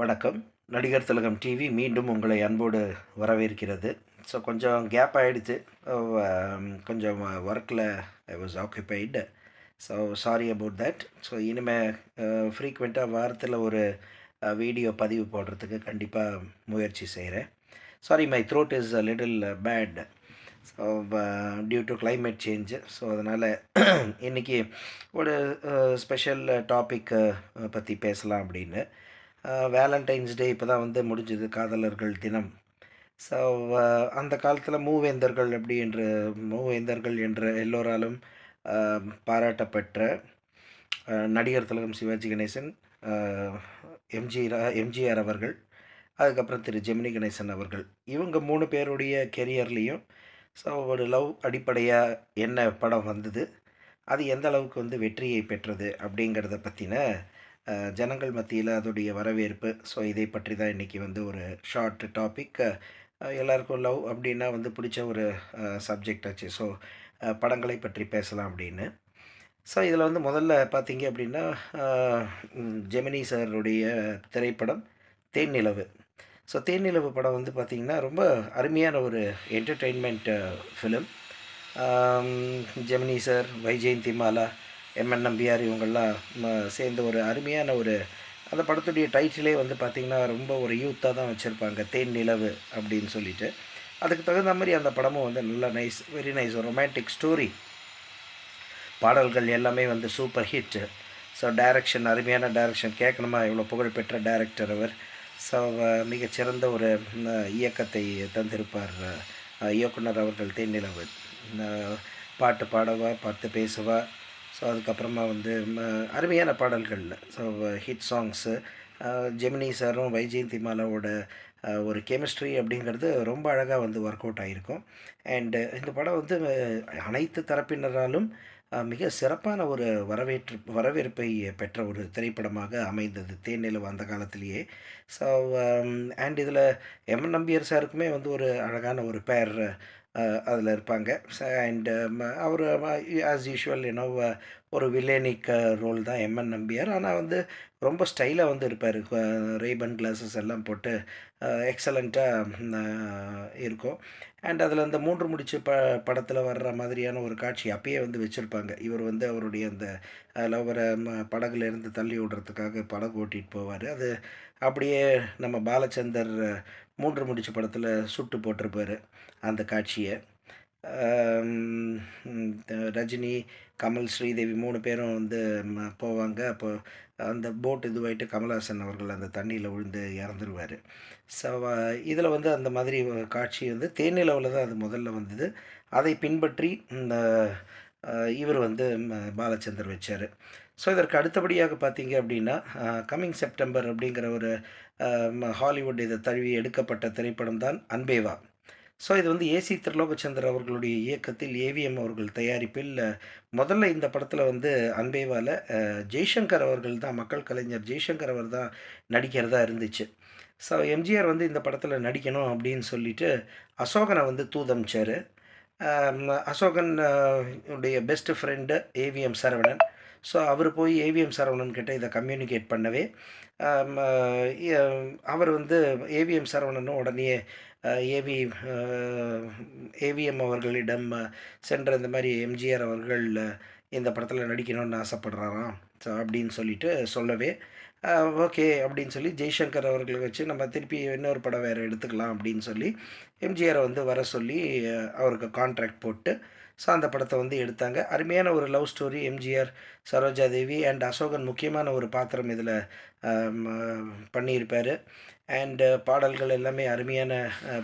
வணக்கம். நடிகர் திலகம் டிவி மீண்டும் உங்களை அன்போடு வரவேற்கிறது. ஸோ கொஞ்சம் கேப் ஆகிடுச்சு um, கொஞ்சம் ஒர்க்கில் I was occupied so sorry about that so இனிமேல் ஃப்ரீக்வெண்ட்டாக வாரத்தில் ஒரு uh, வீடியோ பதிவு போடுறதுக்கு கண்டிப்பாக முயற்சி செய்கிறேன் sorry my throat is a little bad so due to climate change so அதனால் இன்றைக்கி ஒரு ஸ்பெஷல் டாபிக் பற்றி பேசலாம் அப்படின்னு. வேலண்டைன்ஸ் டே இப்போ தான் வந்து முடிஞ்சது காதலர்கள் தினம். ஸோ அந்த காலத்தில் மூவேந்தர்கள் அப்படி என்று மூவேந்தர்கள் என்ற எல்லோராலும் பாராட்டப்பெற்ற நடிகர் திலகம் சிவாஜி கணேசன் எம்ஜி எம்ஜிஆர் அவர்கள் அதுக்கப்புறம் திரு ஜெமினி கணேசன் அவர்கள். இவங்க மூணு பேருடைய கெரியர்லேயும் ஸோ ஒரு லவ் அடிப்படையாக என்ன படம் வந்தது அது எந்த அளவுக்கு வந்து வெற்றியை பெற்றது அப்படிங்கிறத பற்றின ஜனங்கள் மத்தியில் அதோடைய வரவேற்பு. ஸோ இதை பற்றி தான் இன்றைக்கி வந்து ஒரு ஷார்ட் டாபிக் எல்லாருக்கும் லவ் அப்படின்னா வந்து பிடிச்ச ஒரு சப்ஜெக்ட் ஆச்சு. ஸோ படங்களை பற்றி பேசலாம் அப்படின்னு. ஸோ இதில் வந்து முதல்ல பார்த்தீங்க அப்படின்னா ஜெமினி சாருடைய திரைப்படம் தேன்நிலவு. ஸோ தேன்நிலவு படம் வந்து பார்த்திங்கன்னா ரொம்ப அருமையான ஒரு entertainment film Gemini sir Vyjayanthimala M N Nambiar இவங்கள்லாம் சேர்ந்து ஒரு அருமையான ஒரு அந்த படத்துடைய டைட்டிலே வந்து பார்த்திங்கன்னா ரொம்ப ஒரு யூத்தாக தான் வச்சுருப்பாங்க. தேன் நிலவு அப்படின்னு சொல்லிட்டு. அதுக்கு தகுந்த மாதிரி அந்த படமும் வந்து நல்லா nice very nice romantic story பாடல்கள் எல்லாமே வந்து சூப்பர் ஹிட் ஸோ டைரக்ஷன் அருமையான டைரக்ஷன் கேட்கணுமா? இவ்வளோ புகழ்பெற்ற டைரக்டர் அவர். ஸோ மிகச்சிறந்த ஒரு இயக்கத்தை தந்திருப்பார் இயக்குனர் அவர்கள் தேன் நிலவு. பாட்டு பாடவா பார்த்து பேசுவா ஸோ அதுக்கப்புறமா வந்து அருமையான பாடல்கள் ஸோ ஹிட் சாங்ஸு ஜெமினி சாரும் வைஜெயந்தி மாலாவோட ஒரு கெமிஸ்ட்ரி அப்படிங்கிறது ரொம்ப அழகாக வந்து ஒர்க் அவுட் ஆகிருக்கும் அண்டு இந்த படம் வந்து அனைத்து தரப்பினராலும் மிக சிறப்பான ஒரு வரவேற்று வரவேற்பை பெற்ற ஒரு திரைப்படமாக அமைந்தது தேனிலவு அந்த காலத்திலேயே. ஸோ அண்ட் இதில் எம் நம்பியர் சாருக்குமே வந்து ஒரு அழகான ஒரு பேர் அதில் இருப்பாங்க. அண்டு அவர் ஆஸ் யூஷுவல் யூனோ ஒரு வில்லேனிக் ரோல் uh, தான் எம்என் நம்பியார். ஆனால் வந்து ரொம்ப ஸ்டைலாக வந்து இருப்பார். ரேபன் கிளாஸஸ் எல்லாம் போட்டு uh, எக்ஸலண்ட்டாக இருக்கும். அண்ட் அதில் அந்த மூன்று முடிச்சு ப படத்தில் வர்ற மாதிரியான ஒரு காட்சி அப்பயே வந்து வச்சுருப்பாங்க. இவர் வந்து அவருடைய அந்த லவரை படகுலேருந்து தள்ளி விடுறதுக்காக படகு ஓட்டிகிட்டு போவார். அது அப்படியே நம்ம பாலச்சந்தர் மூன்று முடிச்சு படத்தில் சுட்டு போட்டிருப்பாரு அந்த காட்சியை. ரஜினி கமல் ஸ்ரீதேவி மூணு பேரும் வந்து ம, போவாங்க. அப்போ அந்த போட் இதுவாயிட்டு கமல்ஹாசன் அவர்கள் அந்த தண்ணியில் விழுந்து இறந்துருவார். ஸோ இதில் வந்து அந்த மாதிரி காட்சி வந்து தேனிலவில் தான் அது முதல்ல வந்தது. அதை பின்பற்றி இந்த இவர் வந்து பாலச்சந்தர் வச்சார். ஸோ இதற்கு அடுத்தபடியாக பார்த்தீங்க அப்படின்னா கம்மிங் செப்டம்பர் அப்படிங்கிற ஒரு ஹாலிவுட் இதை தழுவி எடுக்கப்பட்ட திரைப்படம் தான் அன்பேவா. ஸோ இது வந்து ஏசி திருலோகச்சந்தர் அவர்களுடைய இயக்கத்தில் ஏவிஎம் அவர்கள் தயாரிப்பில் முதல்ல இந்த படத்தில் வந்து அன்பேவாவில் ஜெய்சங்கர் அவர்கள் தான் மக்கள் கலைஞர் ஜெய்சங்கர் அவர் தான் நடிக்கிறதா இருந்துச்சு. ஸோ எம்ஜிஆர் வந்து இந்த படத்தில் நடிக்கணும் அப்படின்னு சொல்லிட்டு அசோகனை வந்து தூதமிச்சார். அசோகன் உடைய best friend AVM Saravanan. So அவர் போய் ஏவிஎம் சரவணன் கிட்ட இதை கம்யூனிகேட் பண்ணவே அவர் வந்து ஏவிஎம் சரவணனும் உடனே ஏவி ஏவிஎம் அவர்களிடம் சென்ற இந்த மாதிரி எம்ஜிஆர் அவர்கள் இந்த படத்தில் நடிக்கணும்னு ஆசைப்படுறாராம். ஸோ அப்படின்னு சொல்லிட்டு சொல்லவே ஓகே அப்படின்னு சொல்லி ஜெய்சங்கர் அவர்களை வச்சு நம்ம திருப்பி இன்னொரு படம் வேறு எடுத்துக்கலாம் அப்படின்னு சொல்லி எம்ஜிஆரை வந்து வர சொல்லி அவருக்கு கான்ட்ராக்ட் போட்டு ஸோ அந்த படத்தை வந்து எடுத்தாங்க. அருமையான ஒரு love story MGR Saroja Devi and Asokan முக்கியமான ஒரு பாத்திரம் இதில் பண்ணியிருப்பார். அண்டு பாடல்கள் எல்லாமே அருமையான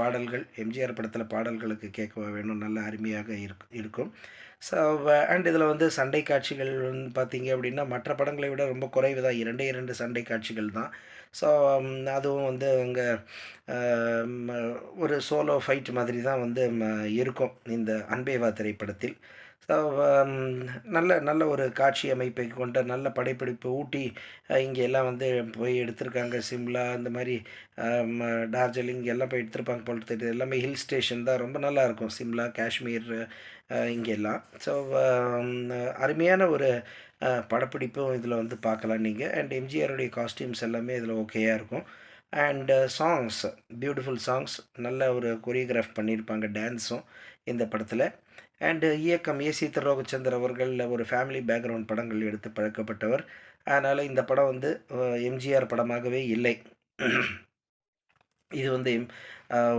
பாடல்கள். எம்ஜிஆர் படத்தில் பாடல்களுக்கு கேட்க வேணும். நல்ல அருமையாக இருக் இருக்கும். ஸோ அண்ட் இதில் வந்து சண்டை காட்சிகள் வந்து பார்த்தீங்க அப்படின்னா மற்ற படங்களை விட ரொம்ப குறைவு தான். இரண்டே இரண்டு சண்டை காட்சிகள் தான். ஸோ அதுவும் வந்து அங்கே ஒரு சோலோ ஃபைட் மாதிரி தான் வந்து இருக்கும். இந்த அன்பேவா திரைப்படத்தில். நல்ல நல்ல ஒரு காட்சி அமைப்பை கொண்ட நல்ல படைப்பிடிப்பு ஊட்டி இங்கே எல்லாம் வந்து போய் எடுத்திருக்காங்க. சிம்லா இந்த மாதிரி டார்ஜிலிங் எல்லாம் போய் எடுத்திருப்பாங்க போல தெரியுது எல்லாமே ஹில் ஸ்டேஷன் தான். ரொம்ப நல்லாயிருக்கும் சிம்லா காஷ்மீர் இங்கெல்லாம் இங்கே எல்லாம். ஸோ அருமையான ஒரு படப்பிடிப்பும் இதில் வந்து பார்க்கலாம் நீங்கள் அண்ட் எம்ஜிஆருடைய காஸ்டியூம்ஸ் எல்லாமே இதில் ஓகேயாக இருக்கும். And songs beautiful songs. நல்ல ஒரு கொரியோகிராஃப் பண்ணியிருப்பாங்க டான்ஸும் இந்த படத்தில். அண்டு இயக்கம் ஏசி திருரோகச்சந்தர் அவர்கள் ஒரு ஃபேமிலி பேக்ரவுண்ட் படங்கள் எடுத்து பழக்கப்பட்டவர். அதனால் இந்த படம் வந்து எம்ஜிஆர் படமாகவே இல்லை. இது வந்து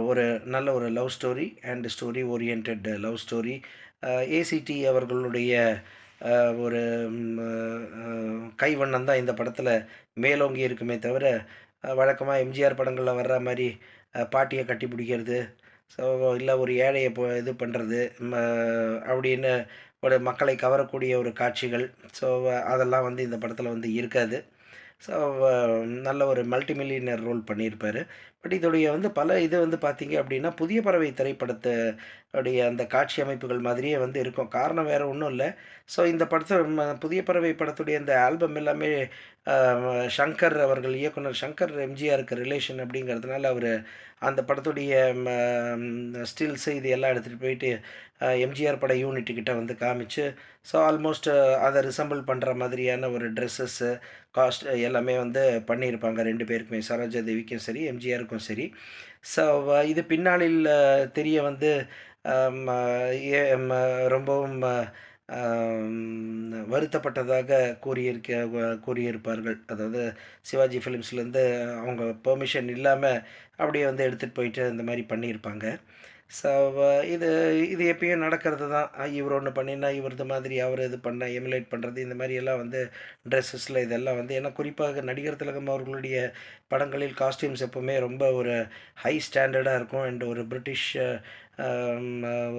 ஒரு நல்ல ஒரு love story and story oriented love story A C T அவர்களுடைய ஒரு கைவண்ணம் தான் இந்த படத்தில் மேலோங்கி இருக்குமே தவிர வழக்கமாக எம்ஜிஆர் படங்களில் வர்ற மாதிரி பாட்டியை கட்டி பிடிக்கிறது ஸோ இல்லை ஒரு ஏழையை இப்போ இது பண்ணுறது அப்படின்னு ஒரு மக்களை கவரக்கூடிய ஒரு காட்சிகள். ஸோ அதெல்லாம் வந்து இந்த படத்தில் வந்து இருக்காது. ஸோ நல்ல ஒரு மல்டி மில்லியனர் ரோல் பண்ணியிருப்பார். பட் இதோடைய வந்து பல இது வந்து பார்த்திங்க அப்படின்னா புதிய பறவை திரைப்படத்தை உடைய அந்த காட்சி அமைப்புகள் மாதிரியே வந்து இருக்கும். காரணம் வேறு ஒன்றும் இல்லை. ஸோ இந்த படத்தை புதிய பறவை படத்துடைய இந்த ஆல்பம் எல்லாமே ஷங்கர் அவர்கள் இயக்குனர் ஷங்கர் எம்ஜிஆருக்கு ரிலேஷன் அப்படிங்கிறதுனால அவர் அந்த படத்துடைய ஸ்டில்ஸு இது எல்லாம் எடுத்துகிட்டு போயிட்டு எம்ஜிஆர் பட யூனிட்டுக்கிட்ட வந்து காமிச்சு ஸோ ஆல்மோஸ்ட் அதை ரிசம்பிள் பண்ணுற மாதிரியான ஒரு ட்ரெஸ்ஸஸ்ஸு காஸ்ட் எல்லாமே வந்து பண்ணியிருப்பாங்க ரெண்டு பேருக்குமே. சரோஜா தேவிக்கும் சரி எம்ஜிஆருக்கும் சரி. ஸோ இது பின்னாளில் தெரிய வந்து ரொம்பவும் வருத்தப்பட்டதாக கூறியிருக்க கூறியிருப்பார்கள். அதாவது சிவாஜி ஃபிலிம்ஸ்லேருந்து அவங்க பெர்மிஷன் இல்லாமல் அப்படியே வந்து எடுத்துகிட்டு போயிட்டு இந்த மாதிரி பண்ணியிருப்பாங்க. ஸோ uh, இது இது எப்பயும் நடக்கிறது தான் இவர் ஒன்று பண்ணினா இவர் இது மாதிரி அவர் இது பண்ண எமுலேட் பண்ணுறது இந்த மாதிரி எல்லாம் வந்து ட்ரெஸ்ஸஸில் இதெல்லாம் வந்து ஏன்னா குறிப்பாக நடிகர் திலகம் அவர்களுடைய படங்களில் காஸ்டியூம்ஸ் எப்போவுமே ரொம்ப ஒரு ஹை ஸ்டாண்டர்டாக இருக்கும். அண்ட் ஒரு பிரிட்டிஷ்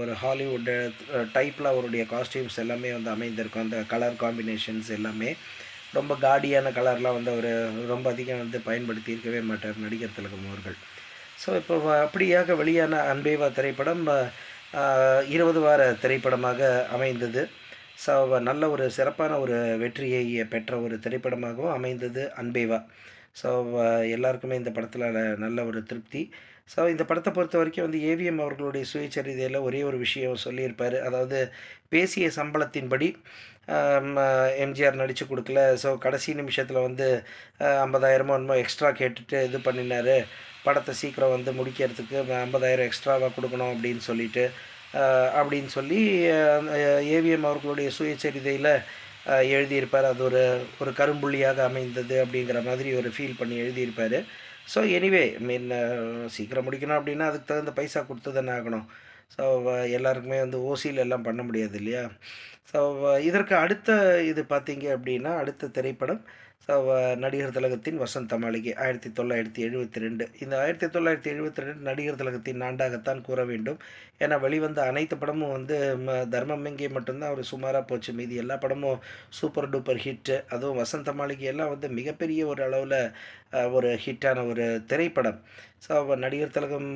ஒரு ஹாலிவுட் டைப்பில் அவருடைய காஸ்டியூம்ஸ் எல்லாமே வந்து அமைந்திருக்கும். அந்த கலர் காம்பினேஷன்ஸ் எல்லாமே ரொம்ப காடியான கலர்லாம் வந்து அவர் ரொம்ப அதிகம் வந்து பயன்படுத்தி இருக்கவே மாட்டார் நடிகர் திலகம் அவர்கள். ஸோ இப்போ அப்படியாக வெளியான அன்பேவா திரைப்படம் இருபது வார திரைப்படமாக அமைந்தது. ஸோ நல்ல ஒரு சிறப்பான ஒரு வெற்றியை பெற்ற ஒரு திரைப்படமாகவும் அமைந்தது அன்பேவா. ஸோ எல்லாருக்குமே இந்த படத்தில் நல்ல ஒரு திருப்தி. ஸோ இந்த படத்தை பொறுத்த வரைக்கும் வந்து ஏவிஎம் அவர்களுடைய சுயச்சரிதையில் ஒரே ஒரு விஷயம் சொல்லியிருப்பார். அதாவது பேசிய சம்பளத்தின்படி எம்ஜிஆர் நடித்து கொடுக்கல. ஸோ கடைசி நிமிஷத்தில் வந்து ஐம்பதாயிரமோ என்னமோ எக்ஸ்ட்ரா கேட்டுட்டு இது பண்ணினார். படத்தை சீக்கிரம் வந்து முடிக்கிறதுக்கு ஐம்பதாயிரம் எக்ஸ்ட்ராவாக கொடுக்கணும் அப்படின்னு சொல்லிட்டு அப்படின்னு சொல்லி ஏவிஎம் அவர்களுடைய சுயச்சரிதையில் எழுதியிருப்பார். அது ஒரு ஒரு கரும்புள்ளியாக அமைந்தது அப்படிங்கிற மாதிரி ஒரு ஃபீல் பண்ணி எழுதியிருப்பார். ஸோ எனிவே மீன் சீக்கிரம் முடிக்கணும் அப்படின்னா அதுக்கு தகுந்த பைசா கொடுத்து தானே ஆகணும் ஸோ எல்லாருக்குமே வந்து ஓசியில் எல்லாம் பண்ண முடியாது இல்லையா? ஸோ இதற்கு அடுத்த இது பார்த்தீங்க அப்படின்னா அடுத்த திரைப்படம் ஸோ நடிகர் திலகத்தின் வசந்த மாளிகை ஆயிரத்தி தொள்ளாயிரத்தி எழுபத்தி ரெண்டு. இந்த ஆயிரத்தி தொள்ளாயிரத்தி எழுபத்தி ரெண்டு நடிகர் திலகத்தின் ஆண்டாகத்தான் கூற வேண்டும். ஏன்னா வெளிவந்த அனைத்து படமும் வந்து தர்மம் எங்கே மட்டும்தான் அவர் சுமாராக போச்சு. மீதி எல்லா படமும் சூப்பர் டூப்பர் ஹிட்டு. அதுவும் வசந்த மாளிகை எல்லாம் வந்து மிகப்பெரிய ஒரு அளவில் ஒரு ஹிட்டான ஒரு திரைப்படம். ஸோ நடிகர் திலகம்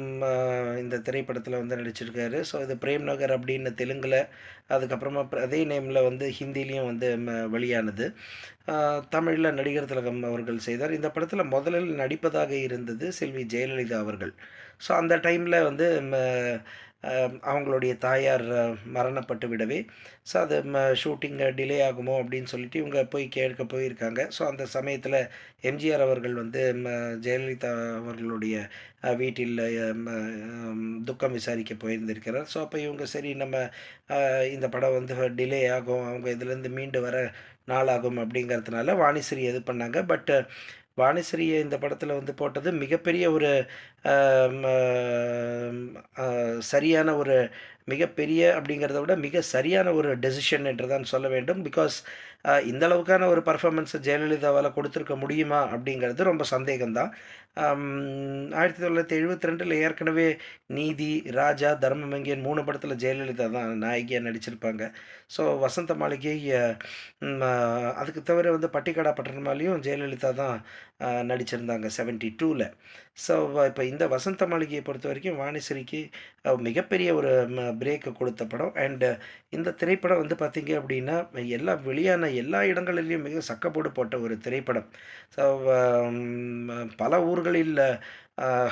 இந்த திரைப்படத்தில் வந்து நடிச்சிருக்காரு. ஸோ இது பிரேம் நகர் அப்படின்னு தெலுங்கில் அதுக்கப்புறமா அதே நேமில் வந்து ஹிந்திலையும் வந்து வெளியானது. தமிழில் நடிகர் திலகம் அவர்கள் செய்தார். இந்த படத்தில் முதலில் நடிப்பதாக இருந்தது செல்வி ஜெயலலிதா அவர்கள். ஸோ அந்த டைமில் வந்து அவங்களுடைய தாயார் மரணப்பட்டு விடவே. ஸோ அது ஷூட்டிங் டிலே ஆகுமோ அப்படின்னு சொல்லிட்டு இவங்க போய் கேட்க போயிருக்காங்க. ஸோ அந்த சமயத்தில் எம்ஜிஆர் அவர்கள் வந்து ஜெயலலிதா அவர்களுடைய வீட்டில் துக்கம் விசாரிக்க போயிருந்திருக்கிறார். ஸோ அப்போ இவங்க சரி நம்ம இந்த படம் வந்து டிலே ஆகும். அவங்க இதுலேருந்து மீண்டு வர நாளாகும் அப்படிங்கிறதுனால வாணிஸ்ரீ இது பண்ணாங்க. பட் வாணிஸ்ரீயை இந்த படத்தில் வந்து போட்டது மிகப்பெரிய ஒரு சரியான ஒரு மிகப்பெரிய அப்படிங்கிறத விட மிக சரியான ஒரு டெசிஷன் என்று தான் சொல்ல வேண்டும். பிகாஸ் இந்த அளவுக்கான ஒரு பர்ஃபார்மன்ஸை ஜெயலலிதாவால் கொடுத்துருக்க முடியுமா அப்படிங்கிறது ரொம்ப சந்தேகம்தான். ஆயிரத்தி தொள்ளாயிரத்தி எழுபத்தி ரெண்டில் ஏற்கனவே நீதி ராஜா தர்மமங்கியன் மூணு படத்தில் ஜெயலலிதா தான் நாயகியாக நடிச்சிருப்பாங்க. ஸோ வசந்த மாளிகை அதுக்கு தவிர வந்து பட்டிக்காடா பட்டணமாலையும் ஜெயலலிதா தான் நடிச்சிருந்தாங்க செவன்ட்டி டூவில் ஸோ இப்போ இந்த வசந்த மாளிகையை பொறுத்த வரைக்கும் வாணிஸ்ரீக்கு மிகப்பெரிய ஒரு பிரேக்கு கொடுத்த படம். அண்டு இந்த திரைப்படம் வந்து பார்த்திங்க அப்படின்னா எல்லா வெளியான எல்லா இடங்களிலையும் மிக சக்கப்போடு போட்ட ஒரு திரைப்படம். ஸோ பல ஊர்களில்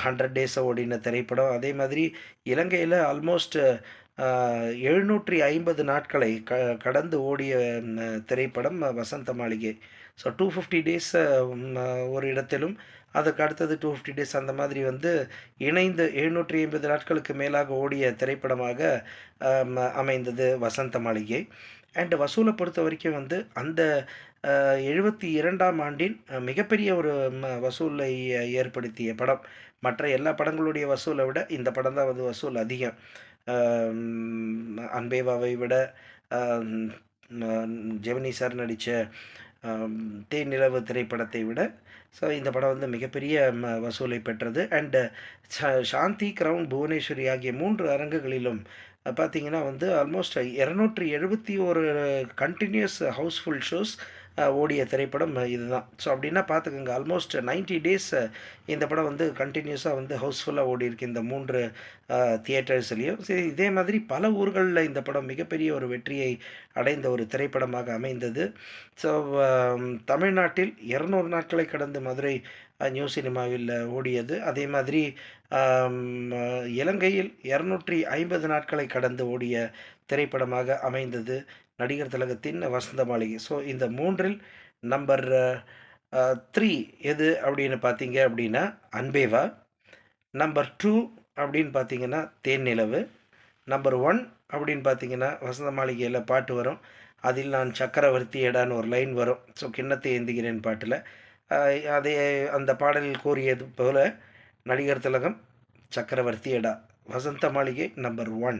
ஹண்ட்ரட் டேஸை ஓடின திரைப்படம். அதே மாதிரி இலங்கையில் ஆல்மோஸ்ட் எழுநூற்றி ஐம்பது நாட்களை க கடந்து ஓடிய திரைப்படம் வசந்த மாளிகை. ஸோ டூ ஃபிஃப்டி டேஸ் ஒரு இடத்திலும் அதுக்கு அடுத்தது டூ ஃபிஃப்டி டேஸ் அந்த மாதிரி வந்து இணைந்து எழுநூற்றி ஐம்பது நாட்களுக்கு மேலாக ஓடிய திரைப்படமாக um, அமைந்தது வசந்த மாளிகை. அண்ட் வசூலை பொறுத்த வரைக்கும் வந்து அந்த uh, எழுபத்தி இரண்டாம் ஆண்டின் மிகப்பெரிய ஒரு ம- வசூலை ஏற்படுத்திய படம். மற்ற எல்லா படங்களுடைய வசூலை விட இந்த படம் தான் வந்து வசூல் அதிகம். Um, அன்பேவாவை விட ஜெமினி சார் நடித்த தேனிலவு திரைப்படத்தை விட. ஸோ இந்த படம் வந்து மிகப்பெரிய ம, வசூலை பெற்றது. அண்டு சாந்தி கிரவுன் புவனேஸ்வரி ஆகிய மூன்று அரங்குகளிலும் பார்த்திங்கன்னா பார்த்தீங்கன்னா வந்து ஆல்மோஸ்ட் இரநூற்றி எழுபத்தி ஒரு கண்டினியூஸ் ஹவுஸ்ஃபுல் ஷோஸ் ஓடிய திரைப்படம் இதுதான். ஸோ அப்படின்னா பார்த்துக்கோங்க ஆல்மோஸ்ட் 90 டேஸ் இந்த படம் வந்து கண்டினியூஸாக வந்து ஹவுஸ்ஃபுல்லாக ஓடி இருக்கு இந்த மூன்று தியேட்டர்ஸ்லேயும் சரி இதே மாதிரி பல ஊர்களில் இந்த படம் மிகப்பெரிய ஒரு வெற்றியை அடைந்த ஒரு திரைப்படமாக அமைந்தது. ஸோ தமிழ்நாட்டில் இரநூறு நாட்களை கடந்து மதுரை நியூ சினிமாவில் ஓடியது. அதே மாதிரி இலங்கையில் இரநூற்றி ஐம்பது நாட்களை கடந்து ஓடிய திரைப்படமாக அமைந்தது நடிகர் திலகத்தின் வசந்த மாளிகை. ஸோ இந்த மூன்றில் நம்பர் த்ரீ எது அப்படின்னு பார்த்தீங்க அப்படின்னா அன்பேவா. நம்பர் டூ அப்படின்னு பார்த்தீங்கன்னா தேன் நிலவு. நம்பர் ஒன் அப்படின்னு பார்த்தீங்கன்னா வசந்த மாளிகையில் பாட்டு வரும். அதில் நான் சக்கரவர்த்தி எடான்னு ஒரு லைன் வரும். ஸோ கிண்ணத்தை ஏந்துகிறேன் பாட்டில். அதே அந்த பாடலில் கூறியது போல நடிகர் திலகம் சக்கரவர்த்தி எடா வசந்த மாளிகை நம்பர் ஒன்.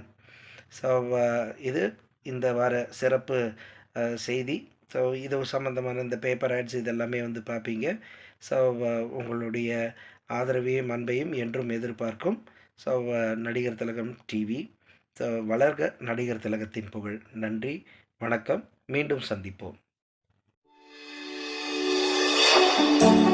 ஸோ இது இந்த வார சிறப்பு செய்தி. ஸோ இது சம்மந்தமான இந்த பேப்பர் ஆட்ஸ் இதெல்லாமே வந்து பார்ப்பீங்க ஸோ உங்களுடைய ஆதரவையும் அன்பையும் என்றும் எதிர்பார்க்கும். ஸோ நடிகர் திலகம் டிவி ஸோ வளர்க நடிகர் திலகத்தின் புகழ். நன்றி வணக்கம். மீண்டும் சந்திப்போம். you